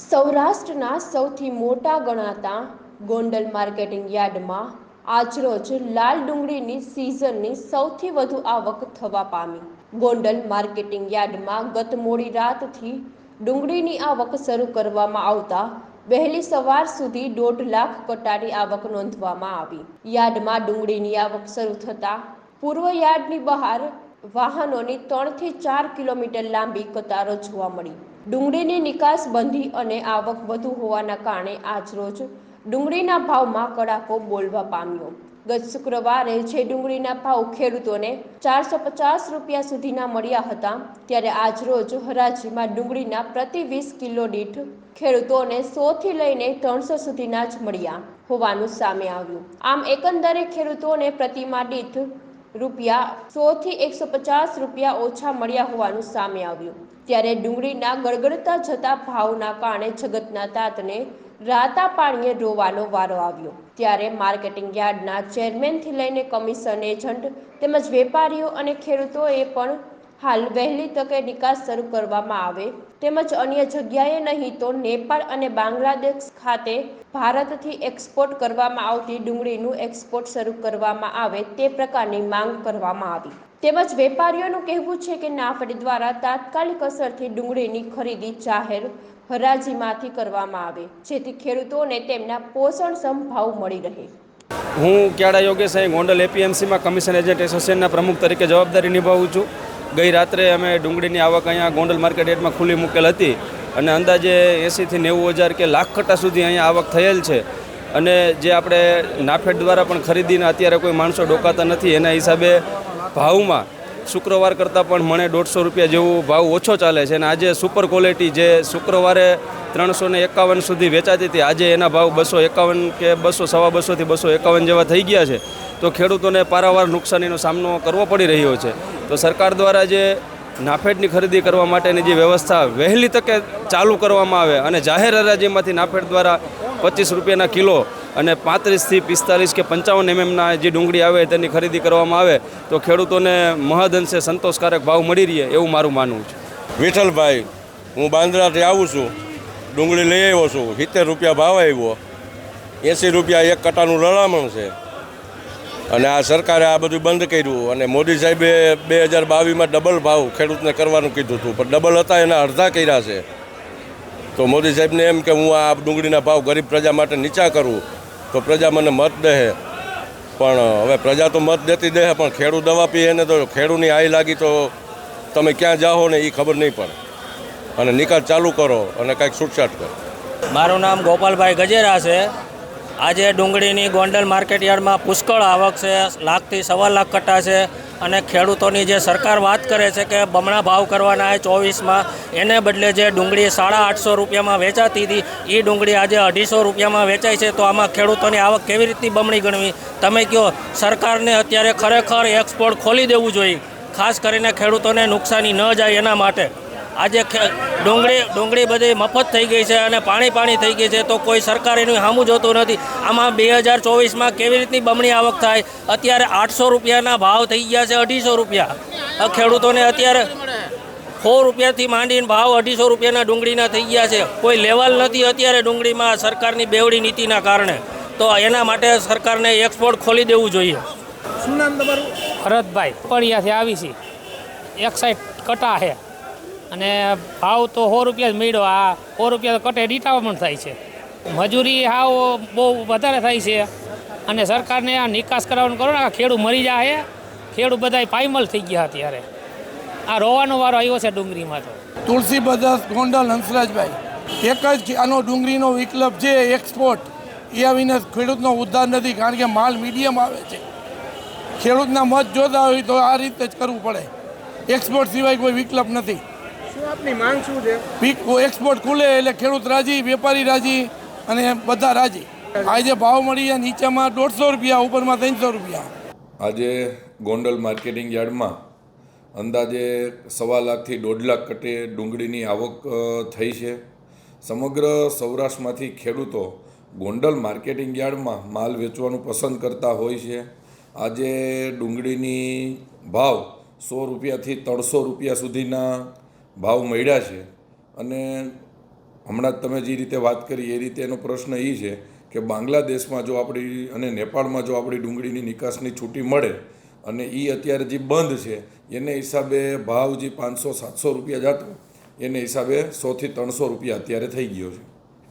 સૌરાષ્ટ્રના સૌથી મોટા ગણાતા ગોંડલ માર્કેટિંગ યાર્ડમાં આજરોજ લાલ ડુંગળીની સિઝનની સૌથી વધુ આવક થવા પામી. ગોંડલ માર્કેટિંગ યાર્ડમાં ગત મોડી રાતથી ડુંગળીની આવક શરૂ કરવામાં આવતા વહેલી સવાર સુધી દોઢ લાખ કટારી આવક નોંધવામાં આવી. યાર્ડમાં ડુંગળીની આવક શરૂ થતાં પૂર્વ યાર્ડની બહાર વાહનોની ત્રણથી ચાર કિલોમીટર લાંબી કતારો જોવા મળી. ડુંગળીની નિકાસ બંધી અને આવક વધુ હોવાના કારણે આજરોજ ડુંગળીના ભાવમાં કડાકો બોલવા પામ્યો. ગત શુક્રવારે જે ડુંગળીના ભાવ ખેડૂતોને ચારસો પચાસ રૂપિયા સુધીના મળ્યા હતા, ત્યારે આજરોજ હરાજીમાં ડુંગળીના પ્રતિ વીસ કિલો દીઠ ખેડૂતોને સોથી લઈને ત્રણસો સુધીના જ મળ્યા હોવાનું સામે આવ્યું. આમ એકંદરે ખેડૂતોને પ્રતિમા દીઠ રૂપિયા સોથી એકસો પચાસ રૂપિયા ઓછા મળ્યા હોવાનું સામે આવ્યું. ત્યારે ડુંગળીના ગળગળતા જતા ભાવના કારણે જગતના તાતને રાતા પાણીએ રોવાનો વારો આવ્યો. ત્યારે માર્કેટિંગ યાર્ડના ચેરમેનથી લઈને કમિશન એજન્ટ તેમજ વેપારીઓ અને ખેડૂતોએ પણ હાલ વહેલી તકે નિકાસ શરૂ કરવામાં આવે તેમજ અન્ય જગ્યાએ નહીં તો નેપાળ અને બાંગ્લાદેશ ખાતે ભારતથી એક્સપોર્ટ કરવામાં આવતી ડુંગળીનું એક્સપોર્ટ શરૂ કરવામાં આવે તે પ્રકારની માંગ કરવામાં આવી. તેમજ વેપારીઓનું કહેવું છે કે નાફેડ દ્વારા તાત્કાલિક અસરથી ડુંગળીની ખરીદી જાહેર હરાજીમાંથી કરવામાં આવે, જેથી ખેડૂતોને તેમના પોષણક્ષમ ભાવ મળી રહે. હું ક્યાડા યોગેશ અહીં ગોંડલ એપીએમસીમાં કમિશન એજન્ટ એસોસિએશનના પ્રમુખ તરીકે જવાબદારી નિભાવું છું. ગઈ રાત્રે અમે ડુંગળીની આવક અહીંયા ગોંડલ માર્કેટ યાર્ડમાં ખુલ્લી મૂકેલ હતી અને અંદાજે એંસીથી નેવું હજાર કે લાખ કટ્ટા સુધી અહીંયા આવક થયેલ છે. અને જે આપણે નાફેડ દ્વારા પણ ખરીદીને અત્યારે કોઈ માણસો ડોકાતા નથી એના હિસાબે ભાવમાં શુક્રવાર કરતાં પણ મને દોઢસો રૂપિયા જેવો ભાવ ઓછો ચાલે છે અને આજે સુપર ક્વોલિટી જે શુક્રવારે ત્રણસો ને એકાવન સુધી વેચાતી હતી, આજે એના ભાવ બસો એકાવન કે બસો, સવા બસોથી બસો એકાવન જેવા થઈ ગયા છે. તો ખેડૂતોને પારાવાર નુકસાનીનો સામનો કરવો પડી રહ્યો છે. તો સરકાર દ્વારા જે નાફેડની ખરીદી કરવા માટેની જે વ્યવસ્થા વહેલી તકે ચાલુ કરવામાં આવે અને જાહેર હરાજીમાંથી નાફેડ દ્વારા પચીસ રૂપિયાના કિલો અને પાંત્રીસથી પિસ્તાલીસ કે પંચાવન એમએમના જે ડુંગળી આવે તેની ખરીદી કરવામાં આવે, તો ખેડૂતોને મહદઅંશે સંતોષકારક ભાવ મળી રહે એવું મારું માનવું છે. વિઠ્ઠલભાઈ, હું બાંદ્રાથી આવું છું, ડુંગળી લઈ આવ્યો છું, સિત્તેર રૂપિયા ભાવ આવ્યો, એંસી રૂપિયા એક કટાનું લડામણ છે. અને આ સરકારે આ બધું બંધ કર્યું અને મોદી સાહેબે બે હજાર બાવીસમાં ડબલ ભાવ ખેડૂતને કરવાનું કીધું હતું, પણ ડબલ હતા એના અડધા કર્યા છે. તો મોદી સાહેબને એમ કે હું આ ડુંગળીના ભાવ ગરીબ પ્રજા માટે નીચા કરું, તો પ્રજા મને મત દે. પણ હવે પ્રજા તો મત દેતી દે, પણ ખેડૂત દવા પીએ ને તો ખેડૂતની આઈ લાગી તો તમે ક્યાં જાઓ ને એ ખબર નહીં પડે. અને નિકાલ ચાલુ કરો અને કાંઈક છૂટછાટ કરો. મારું નામ ગોપાલભાઈ ગજેરા છે. આજે ડુંગળીની ગોંડલ માર્કેટ યાર્ડમાં પુષ્કળ આવક છે, લાખથી સવા લાખ કટ્ટા છે. અને ખેડૂતોની જે સરકાર વાત કરે છે કે બમણા ભાવ કરવાના છે ચોવીસમાં, એને બદલે જે ડુંગળી સાડા આઠસો રૂપિયામાં વેચાતી હતી એ ડુંગળી આજે અઢીસો રૂપિયામાં વેચાય છે. તો આમાં ખેડૂતોની આવક કેવી રીતની બમણી ગણવી? તમે કહો સરકારને અત્યારે ખરેખર એક્સપોર્ટ ખોલી દેવું જોઈએ, ખાસ કરીને ખેડૂતોને નુકસાની ન જાય એના માટે. આજે ડુંગળી ડુંગળી બધી મફત થઈ ગઈ છે અને પાણી પાણી થઈ ગઈ છે તો કોઈ સરકાર એનું સામું જોતું નથી. આમાં બે હજાર ચોવીસમાં કેવી રીતની બમણી આવક થાય? અત્યારે આઠસો રૂપિયાના ભાવ થઈ ગયા છે અઢીસો રૂપિયા. આ ખેડૂતોને અત્યારે સો રૂપિયાથી માંડીને ભાવ અઢીસો રૂપિયાના ડુંગળીના થઈ ગયા છે. કોઈ લેવલ નથી અત્યારે ડુંગળીમાં સરકારની બેવડી નીતિના કારણે. તો એના માટે સરકારને એક્સપોર્ટ ખોલી દેવું જોઈએ. શું નામ તમારું? ભરતભાઈ પડિયાથી આવી છે. એક સાઈડ કટા છે. અને ભાવ તો સો રૂપિયા જ મળ્યો. આ સો રૂપિયા કટે ડીટામાં પણ થાય છે. મજૂરી હાવ બહુ વધારે થાય છે. અને સરકારને આ નિકાસ કરાવવાનું કરો ને, આ ખેડૂત મરી જાય ખેડૂત બધા પાયમલ થઈ ગયા અત્યારે. આ રોવાનો વારો આવ્યો છે ડુંગળીમાં તો. તુલસી બજાર ગોંડલ, હંસરાજભાઈ. એક જ આનો ડુંગળીનો વિકલ્પ છે એક્સપોર્ટ એ આવીને ખેડૂતનો ઉદ્ધાર નથી, કારણ કે માલ મીડિયમ આવે છે. ખેડૂતના મત જોતા હોય તો આ રીતે જ કરવું પડે. એક્સપોર્ટ સિવાય કોઈ વિકલ્પ નથી. શું આપની માંગ શું છે? પીક એક્સપોર્ટ ખુલે એટલે ખેડૂત રાજી વેપારી રાજી અને બધા રાજી. આજે ભાવ મળી જાય નીચેમાં દોઢસો રૂપિયા ઉપરમાં ત્રણસો રૂપિયા. આજે ગોંડલ માર્કેટિંગ યાર્ડમાં અંદાજે સવા લાખથી દોઢ લાખ કટે ડુંગળીની આવક થઈ છે. સમગ્ર સૌરાષ્ટ્રમાંથી ખેડૂતો ગોંડલ માર્કેટિંગ યાર્ડમાં માલ વેચવાનું પસંદ કરતા હોય છે. આજે ડુંગળીની ભાવ સો રૂપિયાથી ત્રણસો રૂપિયા સુધીના ભાવ મળ્યા છે. અને હમણાં જ તમે જે રીતે વાત કરી, એ રીતે એનો પ્રશ્ન એ છે કે બાંગ્લાદેશમાં જો આપણી અને નેપાળમાં જો આપણી ડુંગળીની નિકાસની છૂટી મળે અને એ અત્યારે જે બંધ છે, એને હિસાબે ભાવ જે પાંચસો, સાતસો રૂપિયા જતો, એને હિસાબે સોથી ત્રણસો રૂપિયા અત્યારે થઈ ગયો છે.